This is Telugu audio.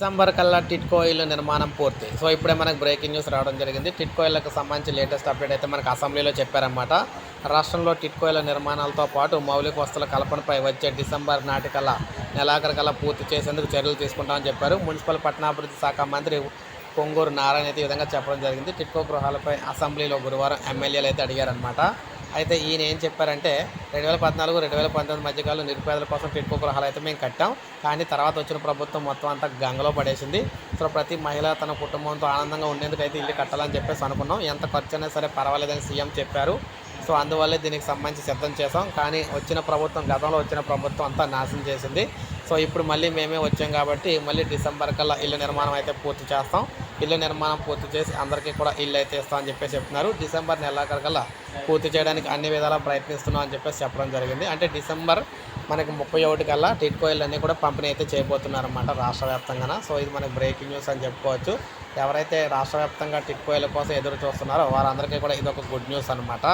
డిసెంబర్ కల్లా టిట్కో ఇల్లు నిర్మాణం పూర్తి. సో ఇప్పుడే మనకు బ్రేకింగ్ న్యూస్ రావడం జరిగింది. టిట్కో ఇళ్ళకు సంబంధించి లేటెస్ట్ అప్డేట్ అయితే మనకు అసెంబ్లీలో చెప్పారన్నమాట. రాష్ట్రంలో టిట్కో ఇళ్ళ నిర్మాణాలతో పాటు మౌలిక వస్తువుల కల్పనపై వచ్చే డిసెంబర్ నాటికల్లా నెలాఖరికల్లా పూర్తి చేసేందుకు చర్యలు తీసుకుంటామని చెప్పారు. మున్సిపల్ పట్టణాభివృద్ధి శాఖ మంత్రి పొంగూరు నారాయణ అయితే ఈ విధంగా చెప్పడం జరిగింది. టిట్కో గృహాలపై అసెంబ్లీలో గురువారం ఎమ్మెల్యేలు అయితే అడిగారనమాట అయితే ఈయన ఏం చెప్పారంటే రెండు వేల పద్నాలుగు రెండు వేల పంతొమ్మిది మధ్యకాలంలో నిరుపేదల కోసం టిట్కో గృహాలు అయితే మేము కట్టాం. కానీ తర్వాత వచ్చిన ప్రభుత్వం మొత్తం అంతా గంగలో పడేసింది. సో ప్రతి మహిళ తన కుటుంబంతో ఆనందంగా ఉండేందుకు అయితే ఇల్లు కట్టాలని చెప్పేసి అనుకున్నాం. ఎంత ఖర్చు అయినా సరే పర్వాలేదని సీఎం చెప్పారు. సో అందువల్లే దీనికి సంబంధించి సిద్ధం చేసాం కానీ వచ్చిన ప్రభుత్వం గతంలో వచ్చిన ప్రభుత్వం అంతా నాశనం చేసింది. సో ఇప్పుడు మళ్ళీ మేమే వచ్చాం కాబట్టి మళ్ళీ డిసెంబర్ కల్లా ఇల్లు నిర్మాణం అయితే పూర్తి చేస్తాం. ఇల్లు నిర్మాణం పూర్తి చేసి అందరికీ కూడా ఇల్లు అయితే ఇస్తామని చెప్పేసి చెప్తున్నారు. డిసెంబర్ నెలాఖరికల్లా పూర్తి చేయడానికి అన్ని విధాలా ప్రయత్నిస్తున్నాం అని చెప్పేసి చెప్పడం జరిగింది. అంటే డిసెంబర్ మనకి ముప్పై ఒకటి కల్లా టిట్కో కూడా పంపిణీ అయితే చేయబోతున్నారన్నమాట రాష్ట్ర వ్యాప్తంగా సో ఇది మనకి బ్రేకింగ్ న్యూస్ అని చెప్పుకోవచ్చు. ఎవరైతే రాష్ట్ర వ్యాప్తంగా టిట్కో ఇళ్ళ కోసం ఎదురు చూస్తున్నారో వారందరికీ కూడా ఇది ఒక గుడ్ న్యూస్ అనమాట